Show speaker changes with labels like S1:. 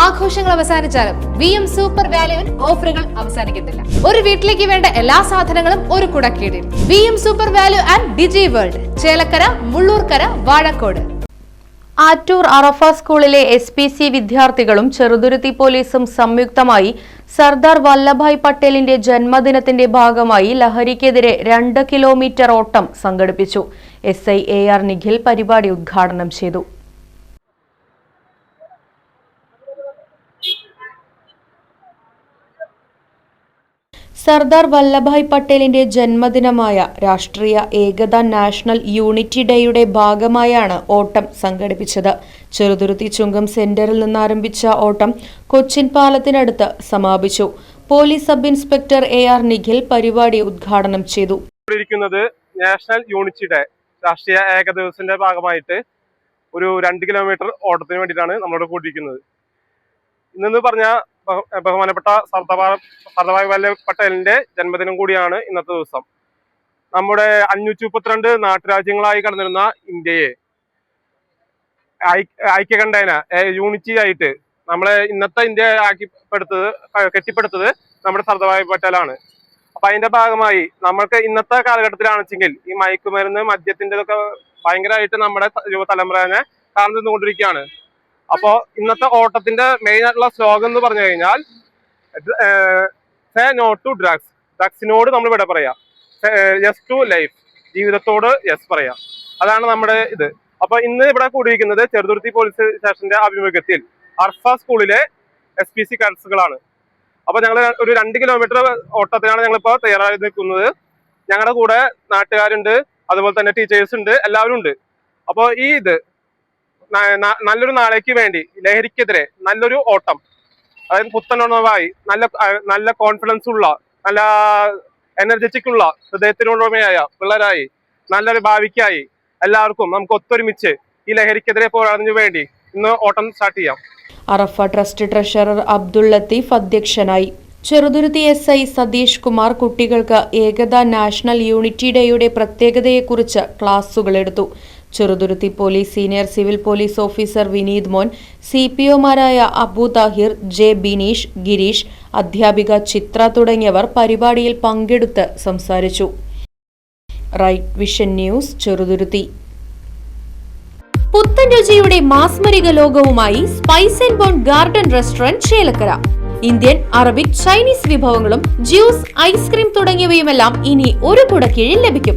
S1: ആഘോഷങ്ങൾ അവസാനിച്ചാലും V M super വാല്യുവിൽ ഓഫറുകൾ അവസാനിക്കുന്നില്ല. ഒരു വീട്ടിലേക്ക് വേണ്ട എല്ലാ സാധനങ്ങളും ഒരു കുടക്കീടിൽ. V M super value and digi world Chelakkara Mullurkara Vazhakkode.
S2: Attoor Arafa സ്കൂളിലെ എസ് പി സി വിദ്യാർത്ഥികളും ചെറുതുരുത്തി പോലീസും സംയുക്തമായി സർദാർ വല്ലഭായ് പട്ടേലിന്റെ ജന്മദിനത്തിന്റെ ഭാഗമായി ലഹരിക്കെതിരെ രണ്ട് കിലോമീറ്റർ ഓട്ടം സംഘടിപ്പിച്ചു. S I A R Nikhil പരിപാടി ഉദ്ഘാടനം ചെയ്തു. സർദാർ വല്ലഭായ് പട്ടേലിന്റെ ജന്മദിനമായ രാഷ്ട്രീയ ഏകതാ നാഷണൽ യൂണിറ്റി ഡേയുടെ ഭാഗമായാണ് ഓട്ടം സംഘടിപ്പിച്ചത്. ചെറുതുരുത്തി ചുങ്കം സെന്ററിൽ നിന്നാരംഭിച്ച ഓട്ടം കൊച്ചിൻ പാലത്തിനടുത്ത് സമാപിച്ചു. Police sub inspector A R Nikhil പരിപാടി ഉദ്ഘാടനം ചെയ്തു.
S3: നാഷണൽ യൂണിറ്റി ഡേ രാഷ്ട്രീയ ഏക ദിവസത്തിന്റെ ഭാഗമായിട്ട് ഒരു രണ്ട് കിലോമീറ്റർ ഓട്ടത്തിന് വേണ്ടിയിട്ടാണ് നമ്മളോട് കൂട്ടിയിരിക്കുന്നത് ഇന്നെന്ന് പറഞ്ഞ ബഹു- ബഹുമാനപ്പെട്ട സർദാർ വല്ലഭ് പട്ടേലിന്റെ ജന്മദിനം കൂടിയാണ് ഇന്നത്തെ ദിവസം. നമ്മുടെ അഞ്ഞൂറ്റി മുപ്പത്തിരണ്ട് നാട്ടുരാജ്യങ്ങളായി കടന്നിരുന്ന ഇന്ത്യയെ ഐക്യകണ്ഠേന യൂണിറ്റി ആയിട്ട് നമ്മളെ ഇന്നത്തെ ഇന്ത്യ ആക്കിപ്പെടുത്തത് കെട്ടിപ്പടുത്തത് നമ്മുടെ സർദാർ പട്ടേലാണ്. അപ്പൊ അതിന്റെ ഭാഗമായി നമ്മൾക്ക് ഇന്നത്തെ കാലഘട്ടത്തിലാണെച്ചെങ്കിൽ ഈ മയക്കുമരുന്ന് മദ്യത്തിന്റെ ഒക്കെ ഭയങ്കരമായിട്ട് നമ്മുടെ യുവതലമുറനെ കാർന്നു നിന്നുകൊണ്ടിരിക്കുകയാണ് അപ്പോ ഇന്നത്തെ ഓട്ടത്തിന്റെ മെയിൻ ആയിട്ടുള്ള സ്ലോഗൻ എന്ന് പറഞ്ഞു കഴിഞ്ഞാൽ സേ നോ ടു ഡ്രഗ്സ് ഡ്രഗ്സിനോട് നമ്മൾ ഇവിടെ പറയാം. യെസ് ടു ലൈഫ് ജീവിതത്തോട് യെസ് പറയാം. അതാണ് നമ്മുടെ ഇത്. അപ്പൊ ഇന്ന് ഇവിടെ കൂടിയിരിക്കുന്നത് ചെറുതുരുത്തി പോലീസ് സ്റ്റേഷന്റെ ആഭിമുഖ്യത്തിൽ അർഫ സ്കൂളിലെ എസ് പി സി കാഡറ്റ്സുകളാണ് അപ്പൊ ഞങ്ങൾ ഒരു രണ്ട് കിലോമീറ്റർ ഓട്ടത്തിനാണ് ഇപ്പോൾ തയ്യാറായി നിൽക്കുന്നത്. ഞങ്ങളുടെ കൂടെ നാട്ടുകാരുണ്ട് അതുപോലെ തന്നെ ടീച്ചേഴ്സ് ഉണ്ട് എല്ലാവരും ഉണ്ട്. അപ്പോൾ ഈ ഇത് നല്ലൊരു നാളേക്ക് വേണ്ടി ലഹരിക്കെതിരെ നല്ലൊരു ഓട്ടം. അതായത് പുത്തനുണവായി നല്ല നല്ല കോൺഫിഡൻസ് ഉള്ള നല്ല എനർജറ്റിക് ഉള്ള ഹൃദയത്തിനുടമയായ പിള്ളേരായി നല്ലൊരു ഭാവിക്കായി എല്ലാവർക്കും നമുക്ക് ഒത്തൊരുമിച്ച് ഈ ലഹരിക്കെതിരെ പോരാടുന്നതിന് വേണ്ടി ഇന്ന് ഓട്ടം സ്റ്റാർട്ട് ചെയ്യാം.
S2: അറഫ ട്രസ്റ്റ് ട്രഷറർ അബ്ദുൾ ലത്തീഫ് അധ്യക്ഷനായി. ചെറുതുരുത്തി എസ് ഐ സതീഷ് കുമാർ കുട്ടികൾക്ക് ഏകതാ നാഷണൽ യൂണിറ്റി ഡേയുടെ പ്രത്യേകതയെക്കുറിച്ച് ക്ലാസുകൾ എടുത്തു. Cheruthuruthy police senior civil police officer Vineeth Mon C P ഒമാരായ Abu Thahir J Bineesh Gireesh അധ്യാപിക ചിത്ര തുടങ്ങിയവർ പരിപാടിയിൽ പങ്കെടുത്ത് സംസാരിച്ചു. Right vision news Cheruthuruthy.
S1: പുത്തൻ രുചിയുടെ മാസ്മരിക ലോകവുമായി spice and bone garden restaurant Chelakkara. Indian Arabic Chinese വിഭവങ്ങളും ജ്യൂസ് ഐസ്ക്രീം തുടങ്ങിയവയുമെല്ലാം ഇനി ഒരു കുടക്കീഴിൽ ലഭിക്കും.